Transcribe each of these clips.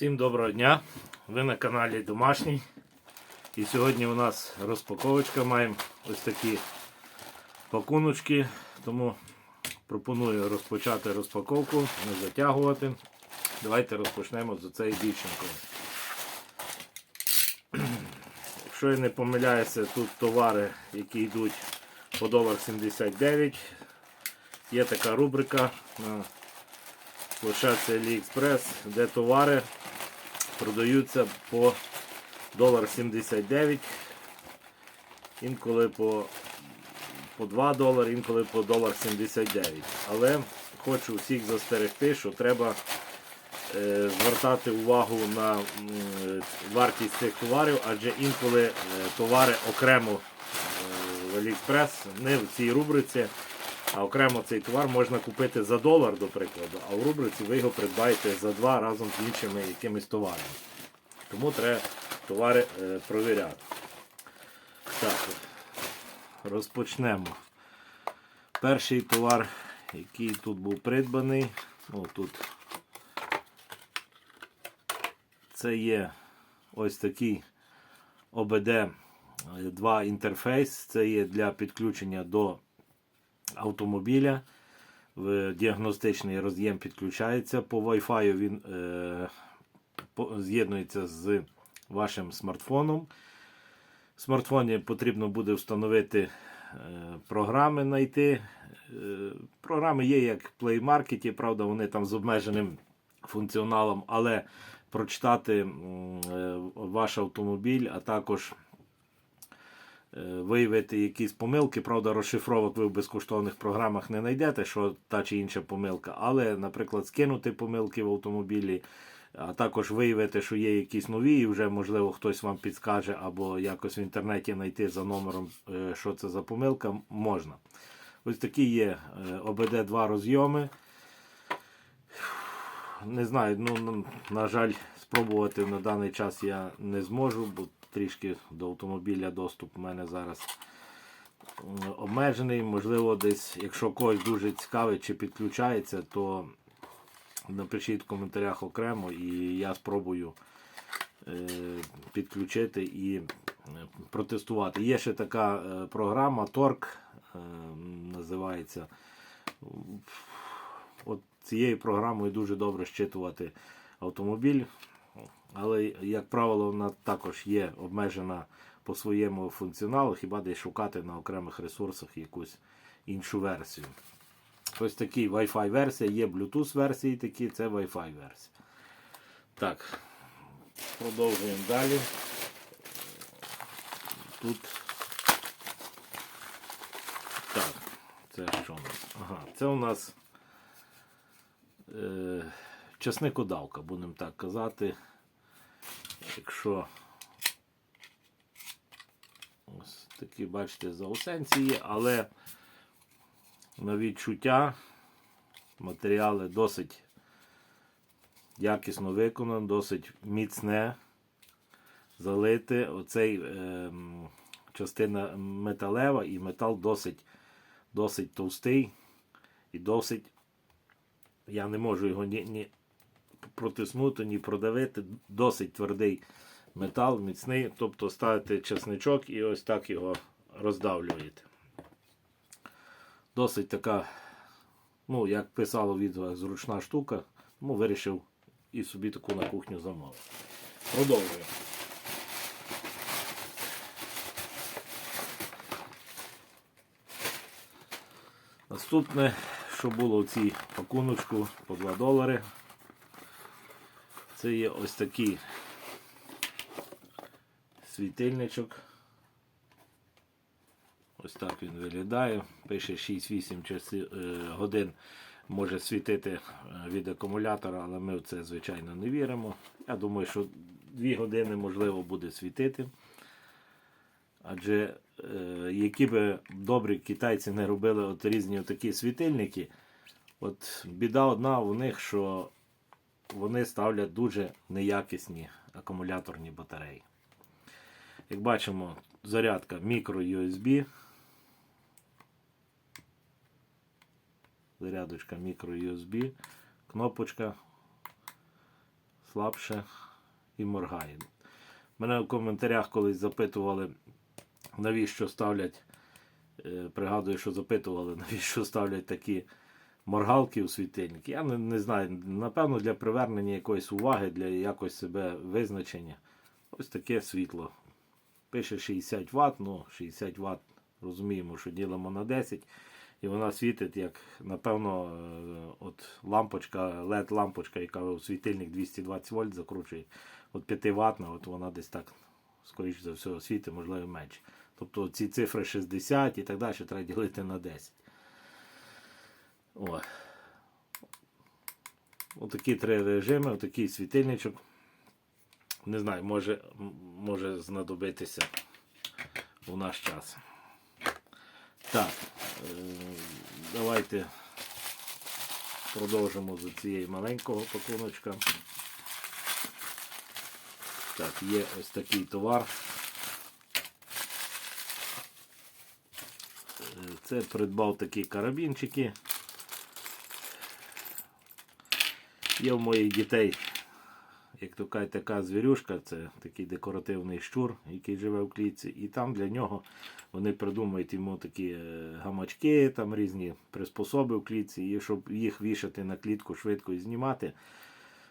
Всім доброго дня! Ви на каналі Домашній. І сьогодні у нас розпаковочка. Маємо ось такі пакуночки, тому пропоную розпочати розпаковку, не затягувати. Давайте розпочнемо з цієї дівчинкою. Якщо я не помиляюся, тут товари, які йдуть по долар 79. Є така рубрика на площадці AliExpress, де товари продаються по долар 79, інколи по, по 2 долари, інколи по долар 79. Але хочу всіх застерегти, що треба е, звертати увагу на е, вартість цих товарів, адже інколи е, товари окремо е, в AliExpress, не в цій рубриці. А окремо цей товар можна купити за долар, до прикладу, а в рубриці ви його придбаєте за два разом з іншими якимись товарами. Тому треба товари е, провіряти. Так, розпочнемо. Перший товар, який тут був придбаний, ну, тут це є ось такий OBD 2 інтерфейс. Це є для підключення до автомобіля. В діагностичний роз'єм підключається по Wi-Fi. Він е, з'єднується з вашим смартфоном. В смартфоні потрібно буде встановити е, програми знайти. Е, програми є як в Play Market, правда, вони там з обмеженим функціоналом, але прочитати е, ваш автомобіль, а також виявити якісь помилки. Правда, розшифровок ви в безкоштовних програмах не знайдете, що та чи інша помилка, але, наприклад, скинути помилки в автомобілі, а також виявити, що є якісь нові, і вже, можливо, хтось вам підскаже, або якось в інтернеті знайти за номером, е, що це за помилка, можна. Ось такі є ОБД-2 розйоми. Не знаю, ну, на жаль, спробувати на даний час я не зможу, бо трішки до автомобіля доступ у мене зараз обмежений. Можливо, десь, якщо когось дуже цікавить чи підключається, то напишіть в коментарях окремо і я спробую е, підключити і е, протестувати. Є ще така е, програма е, називається. От цією програмою дуже добре щитувати автомобіль. Але, як правило, вона також є обмежена по своєму функціоналу, хіба десь шукати на окремих ресурсах якусь іншу версію. Ось такий Wi-Fi версія, є Bluetooth версії такі, це Wi-Fi версія. Так, продовжуємо далі. Тут. Так, це що у нас? Ага, це у нас е, часникодавка, будемо так казати. Якщо ось такі, бачите, заусенці є, але на відчуття матеріали досить якісно виконано, досить міцне. Залити. Оцей е, частина металева і метал досить, досить товстий і досить. Я не можу його ні, ні протиснути, ні продавити. Досить твердий метал, міцний. Тобто ставите чесничок і ось так його роздавлюєте. Досить така, ну, як писало відео, зручна штука. Тому вирішив і собі таку на кухню замовити. Продовжуємо. Наступне, що було в цій пакуночку по 2 долари. Це є ось такий світильничок. Ось так він виглядає. Пише 6-8 е, годин може світити е, від акумулятора, але ми в це, звичайно, не віримо. Я думаю, що 2 години можливо буде світити. Адже е, які би добрі китайці не робили от різні такі світильники, от біда одна у них, що вони ставлять дуже неякісні акумуляторні батареї. Як бачимо, зарядка мікро USB. Зарядочка мікро USB, кнопочка слабше і моргає. Мене в коментарях колись запитували, навіщо ставлять, е, пригадую, що запитували, навіщо ставлять такі моргалки у світильник. Я не, не знаю, напевно, для привернення якоїсь уваги, для якось себе визначення. Ось таке світло. Пише 60 Вт, ну 60 Вт, розуміємо, що ділимо на 10. І вона світить, як, напевно, е, от лампочка, LED-лампочка, яка у світильник 220 вольт закручує, от 5 Вт, от вона десь так, скоріш за все, світить, можливо, менше. Тобто ці цифри 60 і так далі треба ділити на 10. О. Отакі три режими, отакий світильничок. Не знаю, може, може знадобитися у наш час. Так, е, давайте продовжимо з цієї маленького пакуночка. Так, є ось такий товар. Е, Це придбав такі карабінчики. Є в моїх дітей, як то кажуть, така звірюшка, це такий декоративний щур, який живе в клітці. І там для нього вони придумують йому такі е, гамачки, там різні приспособи в клітці, і щоб їх вішати на клітку швидко і знімати,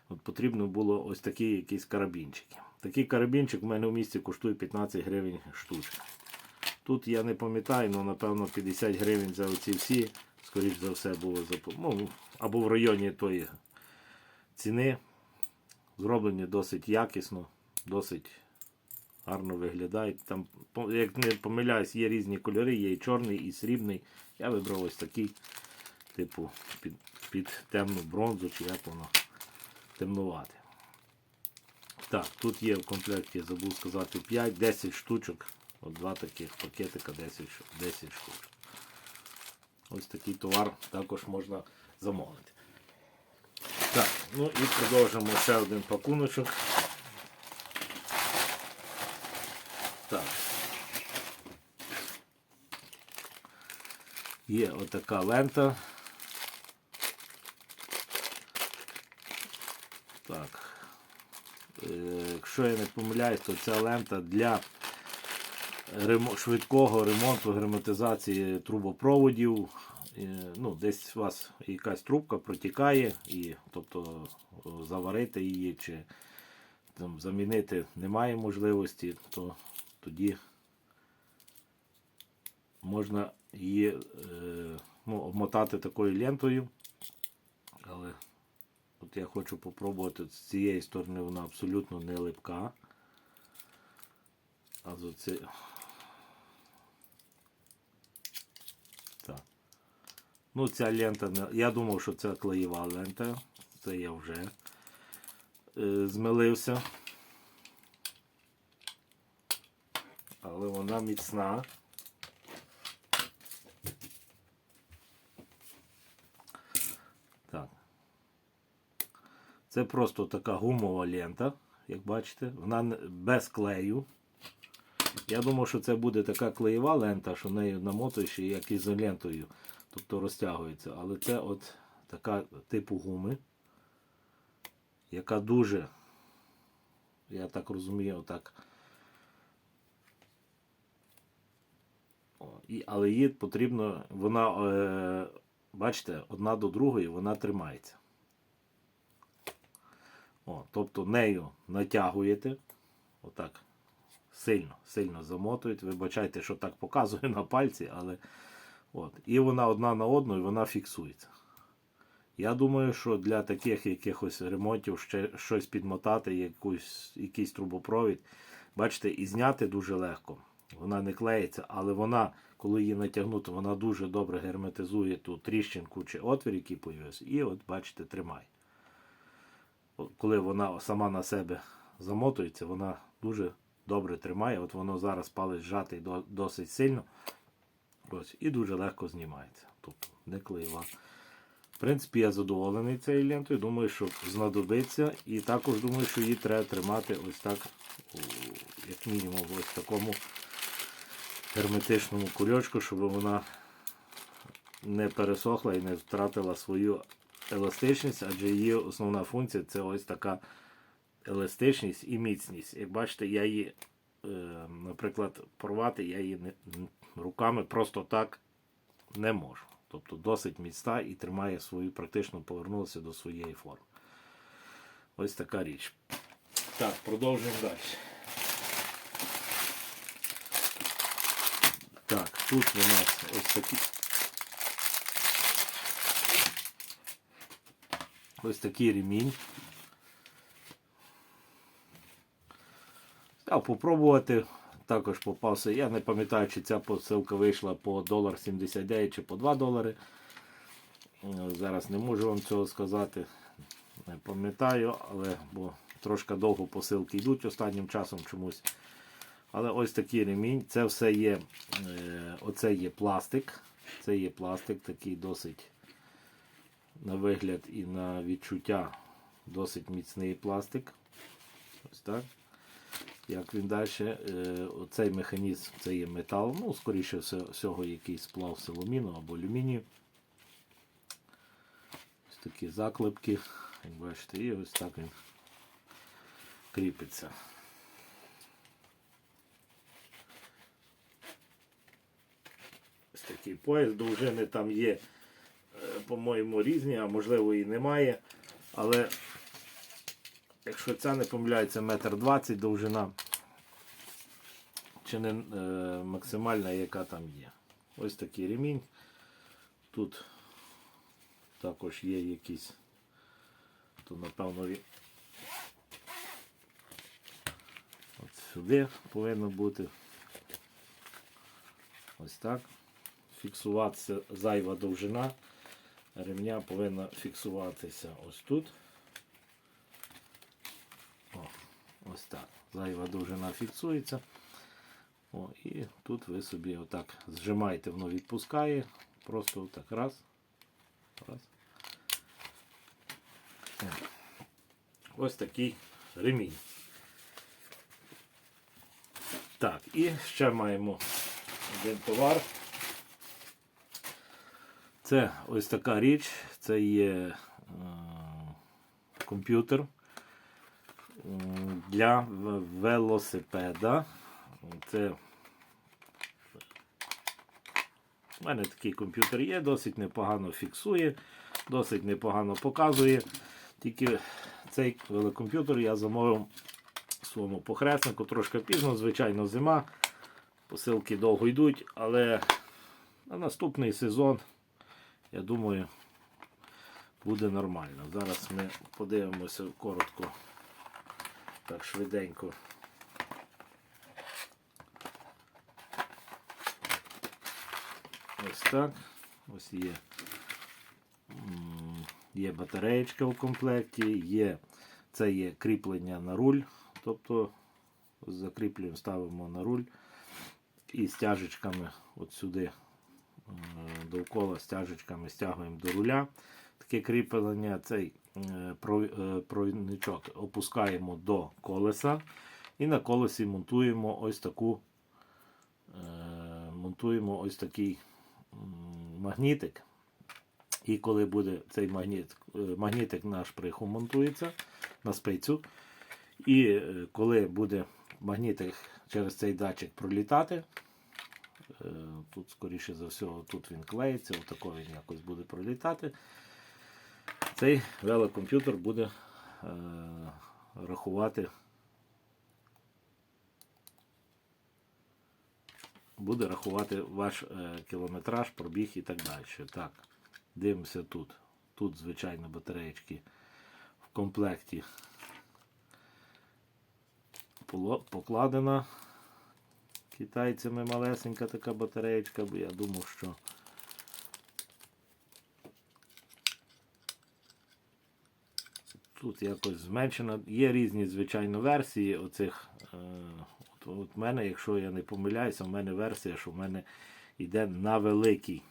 от потрібно було ось такі якісь карабінчики. Такий карабінчик у мене в місті коштує 15 гривень штучка. Тут я не пам'ятаю, але напевно 50 гривень за оці всі, скоріш за все, було зап- ну, або в районі тої ціни. Зроблені досить якісно, досить гарно виглядають. Там, як не помиляюсь, є різні кольори, є і чорний, і срібний. Я вибрав ось такий, типу, під, під темну бронзу, чи як воно темнувати. Так, тут є в комплекті, забув сказати, 5, 10 штучок. От два таких пакетика 10, 10 штук. Ось такий товар також можна замовити. Так, ну і продовжимо ще один пакуночок. Так. Є отака лента. Так. Е, Якщо я не помиляюсь, то ця лента для швидкого ремонту герметизації трубопроводів. Е, Ну, десь у вас якась трубка протікає, і, тобто заварити її чи там, замінити немає можливості, то тоді можна її е, ну, обмотати такою лентою. Але от я хочу попробувати з цієї сторони вона абсолютно не липка. А з оце... Так. Ну, ця лента, я думав, що це клеєва лента. Це я вже е, змилився. Але вона міцна. Так. Це просто така гумова лента, як бачите. Вона без клею. Я думав, що це буде така клеєва лента, що нею намотуєш і як ізолентою, тобто розтягується. Але це от така типу гуми, яка дуже, я так розумію, отак. Але її потрібно, вона, е, бачите, одна до другої вона тримається. О, тобто нею натягуєте, отак, сильно, сильно замотуєте. Вибачайте, що так показую на пальці, але от. І вона одна на одну і вона фіксується. Я думаю, що для таких якихось ремонтів ще щось підмотати, якусь, якийсь трубопровід, бачите, і зняти дуже легко. Вона не клеїться, але вона, коли її натягнути, вона дуже добре герметизує ту тріщинку чи отвір, який появився, і от, бачите, тримає. Коли вона сама на себе замотується, вона дуже добре тримає. От воно зараз палець зжатий досить сильно. Ось, і дуже легко знімається. Тобто не клеєва. В принципі, я задоволений цією лентою. Думаю, що знадобиться. І також думаю, що її треба тримати ось так, як мінімум, ось такому герметичному кульочку, щоб вона не пересохла і не втратила свою еластичність, адже її основна функція це ось така еластичність і міцність. Як бачите, я її, е, наприклад, порвати, я її не, руками просто так не можу. Тобто досить міцна і тримає свою, практично повернулася до своєї форми. Ось така річ. Так, продовжуємо далі. Так, тут у нас ось такі. Ось такий ремінь. Взяв попробувати. Також попався. Я не пам'ятаю, чи ця посилка вийшла по долар 79 чи по 2 долари. Зараз не можу вам цього сказати. Не пам'ятаю, але бо трошки довго посилки йдуть останнім часом чомусь. Але ось такий ремінь. Це все є. Е, оце є пластик. Це є пластик, такий досить на вигляд і на відчуття досить міцний пластик. Ось так. Як він далі, е, оцей механізм це є метал, ну, скоріше всього, якийсь сплав силоміну або алюмінію. Ось такі заклепки, як бачите, і ось так він кріпиться. Ось такий пояс, довжини там є, е, по-моєму, різні, а можливо і немає. Але якщо ця не помиляється, метр двадцять довжина, чи не е, максимальна, яка там є. Ось такий ремінь. Тут також є якісь, то напевно от сюди повинно бути. Ось так. Фіксуватися зайва довжина. Ремня повинна фіксуватися ось тут. О, ось так. Зайва довжина фіксується. О, і тут ви собі отак зжимаєте, воно відпускає. Просто отак раз. Раз. Ось такий ремінь. Так, і ще маємо один товар. Це ось така річ. Це є е, комп'ютер для велосипеда. Це у мене такий комп'ютер є, досить непогано фіксує, досить непогано показує. Тільки цей велокомп'ютер я замовив своєму похреснику трошки пізно, звичайно, зима. Посилки довго йдуть, але на наступний сезон, я думаю, буде нормально. Зараз ми подивимося коротко, так швиденько. Ось так. Ось є. Є батареєчка в комплекті, є, це є кріплення на руль. Тобто закріплюємо, ставимо на руль і стяжечками от сюди е, довкола стяжечками стягуємо до руля. Таке кріплення, цей е, е, провідничок опускаємо до колеса і на колесі монтуємо ось таку е, монтуємо ось такий магнітик. І коли буде цей магніт, магнітик наш прихомонтується на спицю, і коли буде магнітик через цей датчик пролітати, тут, скоріше за все, тут він клеїться, отако він якось буде пролітати, цей велокомп'ютер буде е, рахувати. Буде рахувати ваш е, кілометраж, пробіг і так далі. Так, дивимося тут. Тут, звичайно, батареєчки в комплекті покладена китайцями малесенька така батареєчка, бо я думав, що тут якось зменшено. Є різні, звичайно, версії оцих. Е, от, от мене, якщо я не помиляюся, в мене версія, що в мене йде на великий.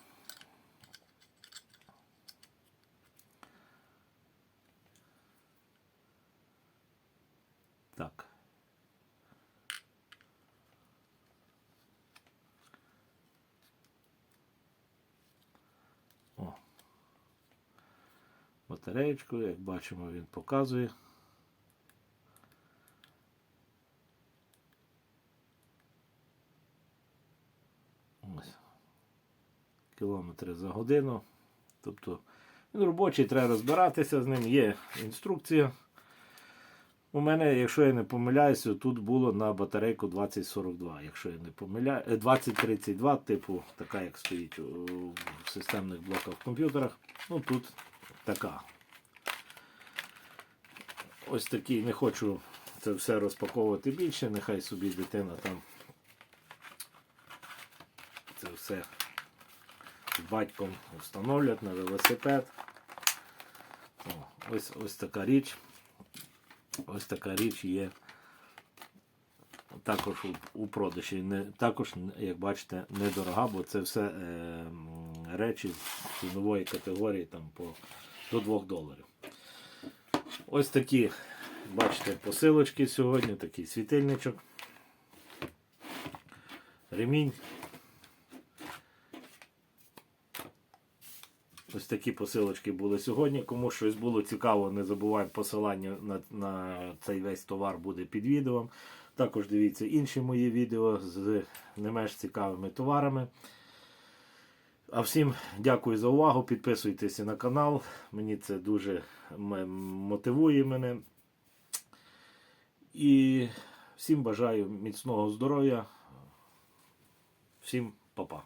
батареєчку, як бачимо, він показує. Ось. Кілометри за годину. Тобто він робочий, треба розбиратися з ним, є інструкція. У мене, якщо я не помиляюся, тут було на батарейку 2042, якщо я не помиляю, е, 2032, типу така, як стоїть у системних блоках в комп'ютерах. Ну тут така. Ось такий, не хочу це все розпаковувати більше, нехай собі дитина там це все з батьком встановлять на велосипед. О, ось, ось така річ. Ось така річ є також у, у продажі. Не, також, як бачите, недорога, бо це все е, речі цінової категорії там, по, до 2 доларів. Ось такі, бачите, посилочки сьогодні, такий світильничок. Ремінь. Ось такі посилочки були сьогодні. Кому щось було цікаво, не забувай посилання на, на цей весь товар буде під відео. Також дивіться інші мої відео з не менш цікавими товарами. А всім дякую за увагу. Підписуйтеся на канал. Мені це дуже мотивує мене. І всім бажаю міцного здоров'я. Всім па-па.